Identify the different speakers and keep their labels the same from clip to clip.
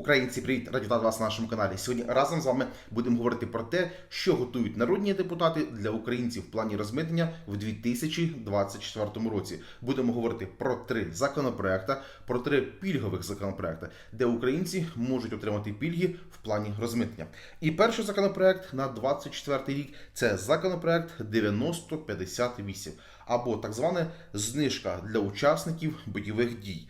Speaker 1: Українці, привіт! Раді вас на нашому каналі. Сьогодні разом з вами будемо говорити про те, що готують народні депутати для українців в плані розмитнення в 2024 році. Будемо говорити про три законопроекти, про три пільгових законопроекти, де українці можуть отримати пільги в плані розмитнення. І перший законопроект на 2024 рік це законопроект 9058 або так звана знижка для учасників бойових дій.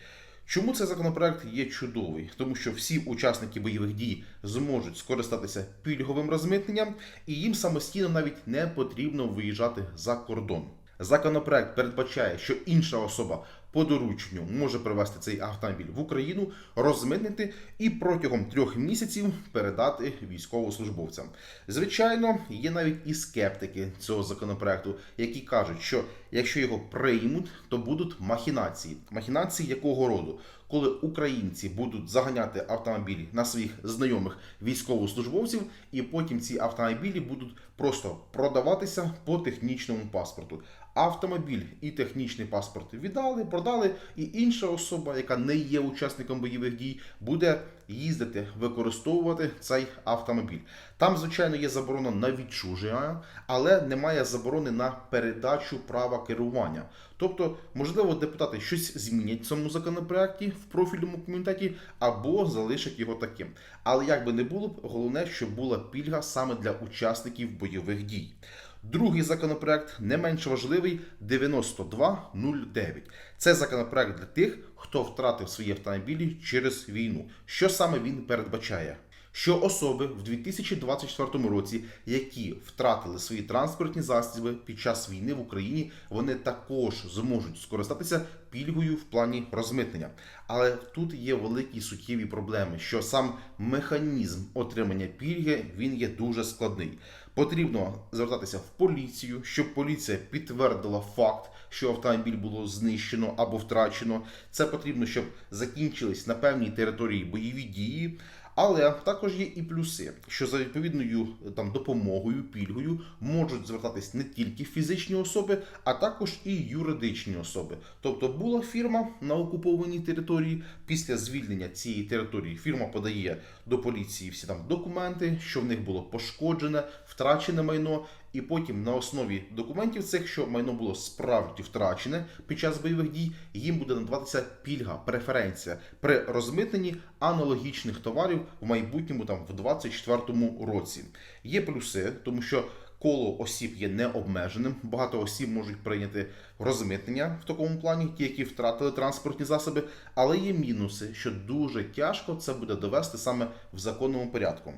Speaker 1: Чому цей законопроект є чудовий? Тому що всі учасники бойових дій зможуть скористатися пільговим розмитненням, і їм самостійно навіть не потрібно виїжджати за кордон. Законопроект передбачає, що інша особа по дорученню може привезти цей автомобіль в Україну, розмитнити і протягом трьох місяців передати військовослужбовцям. Звичайно, є навіть і скептики цього законопроекту, які кажуть, що якщо його приймуть, то будуть махінації. Махінації якого роду? Коли українці будуть заганяти автомобілі на своїх знайомих військовослужбовців, і потім ці автомобілі будуть просто продаватися по технічному паспорту. Автомобіль і технічний паспорт віддали, продали, і інша особа, яка не є учасником бойових дій, буде їздити, використовувати цей автомобіль. Там, звичайно, є заборона на відчуження, але немає заборони на передачу права керування. Тобто, можливо, депутати щось змінять в цьому законопроекті в профільному комітеті або залишать його таким. Але як би не було б, головне, щоб була пільга саме для учасників бойових дій. Другий законопроект не менш важливий 9209. Це законопроект для тих, хто втратив свої автомобілі через війну. Що саме він передбачає? Що особи в 2024 році, які втратили свої транспортні засоби під час війни в Україні, вони також зможуть скористатися пільгою в плані розмитнення. Але тут є великі суттєві проблеми, що сам механізм отримання пільги він є дуже складний. Потрібно звертатися в поліцію, щоб поліція підтвердила факт, що автомобіль було знищено або втрачено. Це потрібно, щоб закінчились на певній території бойові дії. Але також є і плюси, що за відповідною там допомогою, пільгою можуть звертатись не тільки фізичні особи, а також і юридичні особи. Тобто була фірма на окупованій території. Після звільнення цієї території фірма подає до поліції всі там документи, що в них було пошкоджене, втрачене майно. І потім на основі документів цих, що майно було справді втрачене під час бойових дій, їм буде надаватися пільга, преференція при розмитненні аналогічних товарів в майбутньому, там в 2024 році. Є плюси, тому що коло осіб є необмеженим. Багато осіб можуть прийняти розмитнення в такому плані, ті, які втратили транспортні засоби, але є мінуси, що дуже тяжко це буде довести саме в законному порядку.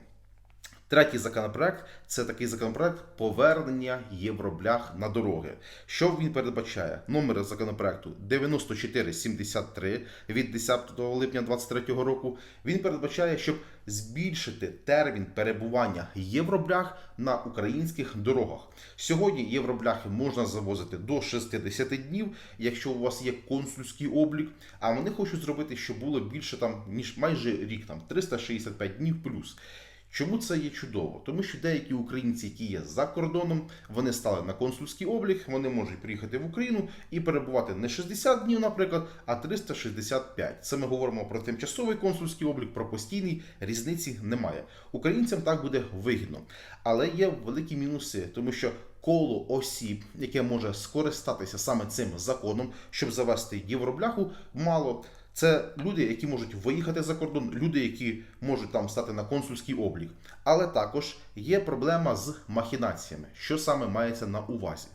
Speaker 1: Третій законопроект це такий законопроект повернення євроблях на дороги. Що він передбачає? Номер законопроекту 9473 від 10 липня 2023 року. Він передбачає, щоб збільшити термін перебування євроблях на українських дорогах. Сьогодні євробляхи можна завозити до 60 днів, якщо у вас є консульський облік. А вони хочуть зробити, щоб було більше там ніж майже рік, там 365 днів плюс. Чому це є чудово? Тому що деякі українці, які є за кордоном, вони стали на консульський облік, вони можуть приїхати в Україну і перебувати не 60 днів, наприклад, а 365. Це ми говоримо про тимчасовий консульський облік, про постійний різниці немає. Українцям так буде вигідно, але є великі мінуси, тому що. Коло осіб, яке може скористатися саме цим законом, щоб завести євробляху, мало. Це люди, які можуть виїхати за кордон, люди, які можуть там стати на консульський облік. Але також є проблема з махінаціями, що саме мається на увазі.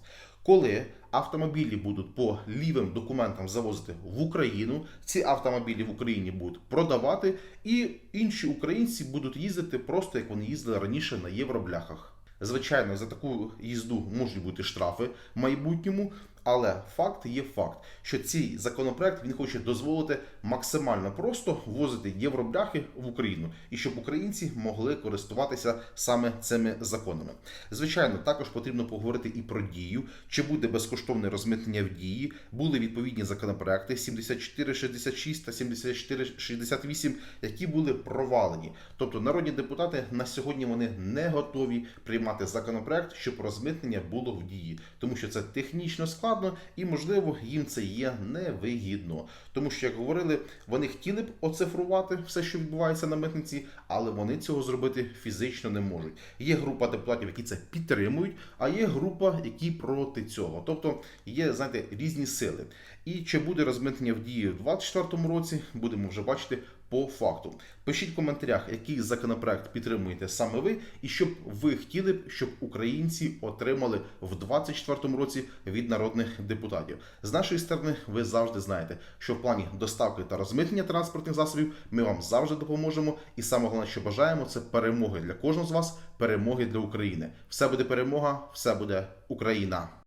Speaker 1: Коли автомобілі будуть по лівим документам завозити в Україну, ці автомобілі в Україні будуть продавати, і інші українці будуть їздити просто як вони їздили раніше на євробляхах. Звичайно, за таку їзду можуть бути штрафи в майбутньому, але факт є факт, що цей законопроект він хоче дозволити максимально просто ввозити євробляхи в Україну і щоб українці могли користуватися саме цими законами. Звичайно, також потрібно поговорити і про дію, чи буде безкоштовне розмитнення в дії. Були відповідні законопроекти 7466 та 7468, які були провалені. Тобто народні депутати на сьогодні вони не готові приймати законопроект, щоб розмитнення було в дії, тому що це технічно складно. Складно, і можливо їм це є невигідно. Тому що, як говорили, вони хотіли б оцифрувати все, що відбувається на митниці, але вони цього зробити фізично не можуть. Є група депутатів, які це підтримують, а є група, які проти цього. Тобто є, знаєте, різні сили. І чи буде розмитнення в дії в 2024 році, будемо вже бачити по факту. Пишіть в коментарях, який законопроект підтримуєте саме ви, і щоб ви хотіли б, щоб українці отримали в 2024 році від народних депутатів. З нашої сторони, ви завжди знаєте, що в плані доставки та розмитнення транспортних засобів ми вам завжди допоможемо. І саме головне, що бажаємо, це перемоги для кожного з вас, перемоги для України. Все буде перемога, все буде Україна.